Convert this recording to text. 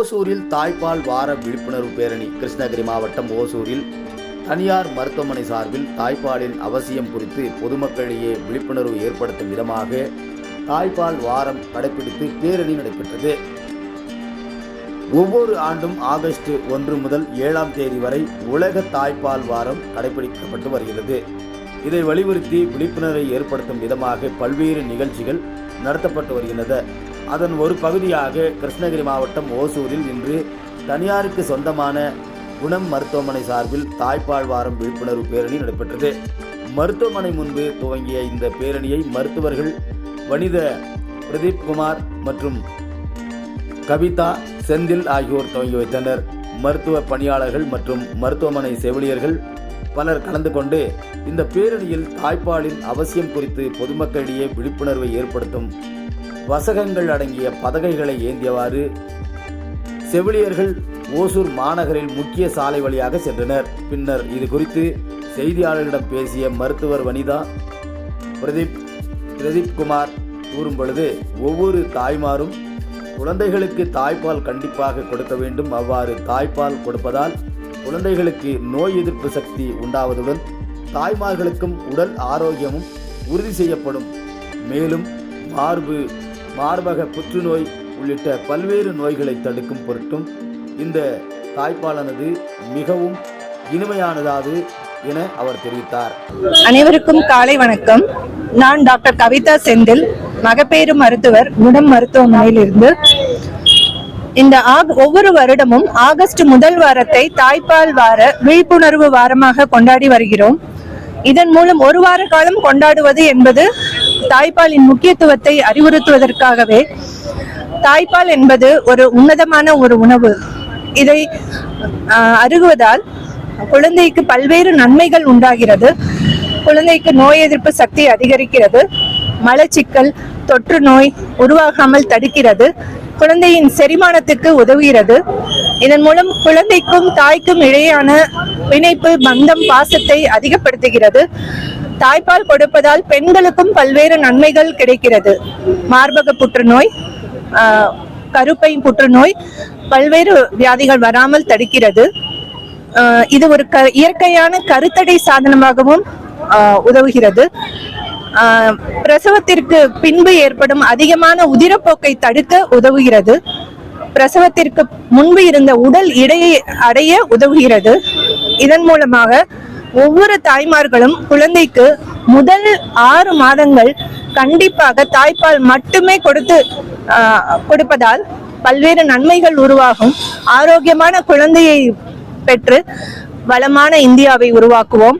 ஓசூரில் தாய்ப்பால் வார விழிப்புணர்வு பேரணி கிருஷ்ணகிரி மாவட்டம் ஓசூரில் தனியார் மருத்துவமனை சார்பில் தாய்ப்பாலின் அவசியம் குறித்து பொதுமக்களிடையே விழிப்புணர்வு ஏற்படுத்தும் விதமாக தாய்ப்பால் வாரம் கடைபிடித்து பேரணி நடைபெற்றது. ஒவ்வொரு ஆண்டும் ஆகஸ்ட் ஒன்று முதல் ஏழாம் தேதி வரை உலக தாய்ப்பால் வாரம் கடைபிடிக்கப்பட்டு வருகிறது. இதை வலியுறுத்தி விழிப்புணர்வை ஏற்படுத்தும் விதமாக பல்வேறு நிகழ்ச்சிகள் நடத்தப்பட்டு வருகின்றன. அதன் ஒரு பகுதியாக கிருஷ்ணகிரி மாவட்டம் ஓசூரில் இன்று தனியாருக்கு சொந்தமான குணம் மருத்துவமனை சார்பில் தாய்ப்பால் வாரம் விழிப்புணர்வு பேரணி நடைபெற்றது. மருத்துவமனை முன்பு துவங்கிய இந்த பேரணியை மருத்துவர்கள் வனித பிரதீப் குமார் மற்றும் கவிதா செந்தில் ஆகியோர் துவங்கி வைத்தனர். மருத்துவ பணியாளர்கள் மற்றும் மருத்துவமனை செவிலியர்கள் பலர் கலந்து கொண்டு இந்த பேரணியில் தாய்ப்பாலின் அவசியம் குறித்து பொதுமக்களிடையே விழிப்புணர்வை ஏற்படுத்தும் வசகங்கள் அடங்கிய பதகைகளை ஏந்தியவாறு செவிலியர்கள் ஓசூர் மாநகரில் முக்கிய சாலை வழியாக சென்றனர். பின்னர் இது குறித்து செய்தியாளர்களிடம் பேசிய மருத்துவர் வனிதா பிரதீப் பிரதீப் குமார் கூறும் பொழுது ஒவ்வொரு தாய்மாரும் குழந்தைகளுக்கு தாய்ப்பால் கண்டிப்பாக கொடுக்க வேண்டும். அவ்வாறு தாய்ப்பால் கொடுப்பதால் குழந்தைகளுக்கு நோய் எதிர்ப்பு சக்தி உண்டாவதுடன் தாய்மார்களுக்கும் உடல் ஆரோக்கியமும் உறுதி செய்யப்படும். மேலும் மார்பு மார்பக புற்றுநோய் உள்ளிட்ட பல்வேறு நோய்களை தடுக்கும் பொருட்டும் இந்த தாய்ப்பாலானது மிகவும் இனிமையானதாது என அவர் தெரிவித்தார். அனைவருக்கும் காலை வணக்கம். நான் டாக்டர் கவிதா செந்தில் மகப்பேறு மருத்துவர் குணம் மருத்துவமனையிலிருந்து இந்த ஒவ்வொரு வருடமும் ஆகஸ்ட் முதல் வாரத்தை தாய்ப்பால் வார விழிப்புணர்வு வாரமாக கொண்டாடி வருகிறோம். இதன் மூலம் ஒரு வார காலம் கொண்டாடுவது என்பது தாய்ப்பாலின் முக்கியத்துவத்தை அறிவுறுத்துவதற்காகவே. தாய்ப்பால் என்பது ஒரு உன்னதமான ஒரு உணவு. இதை அருகுவதால் குழந்தைக்கு பல்வேறு நன்மைகள் உண்டாகிறது. குழந்தைக்கு நோய் எதிர்ப்பு சக்தி அதிகரிக்கிறது. மலச்சிக்கல் தொற்று நோய் உருவாகாமல் தடுக்கிறது. குழந்தையின் செரிமானத்துக்கு உதவுகிறது. இதன் மூலம் குழந்தைக்கும் தாய்க்கும் இடையேயான பிணைப்பு பந்தம் பாசத்தை அதிகப்படுத்துகிறது. தாய்ப்பால் கொடுப்பதால் பெண்களுக்கும் பல்வேறு நன்மைகள் கிடைக்கிறது. மார்பக புற்றுநோய் கருப்பை புற்றுநோய் பல்வேறு வியாதிகள் வராமல் தடுக்கிறது. இது ஒரு க இயற்கையான கருத்தடை சாதனமாகவும் உதவுகிறது. பிரசவத்திற்கு பின்பு ஏற்படும் அதிகமான உதிரப்போக்கை தடுக்க உதவுகிறது. பிரசவத்திற்கு முன்பு இருந்த உடல் இடையை அடைய உதவுகிறது. இதன் மூலமாக ஒவ்வொரு தாய்மார்களும் குழந்தைக்கு முதல் ஆறு மாதங்கள் கண்டிப்பாக தாய்ப்பால் மட்டுமே கொடுத்து கொடுப்பதால் பல்வேறு நன்மைகள் உருவாகும். ஆரோக்கியமான குழந்தையை பெற்று வளமான இந்தியாவை உருவாக்குவோம்.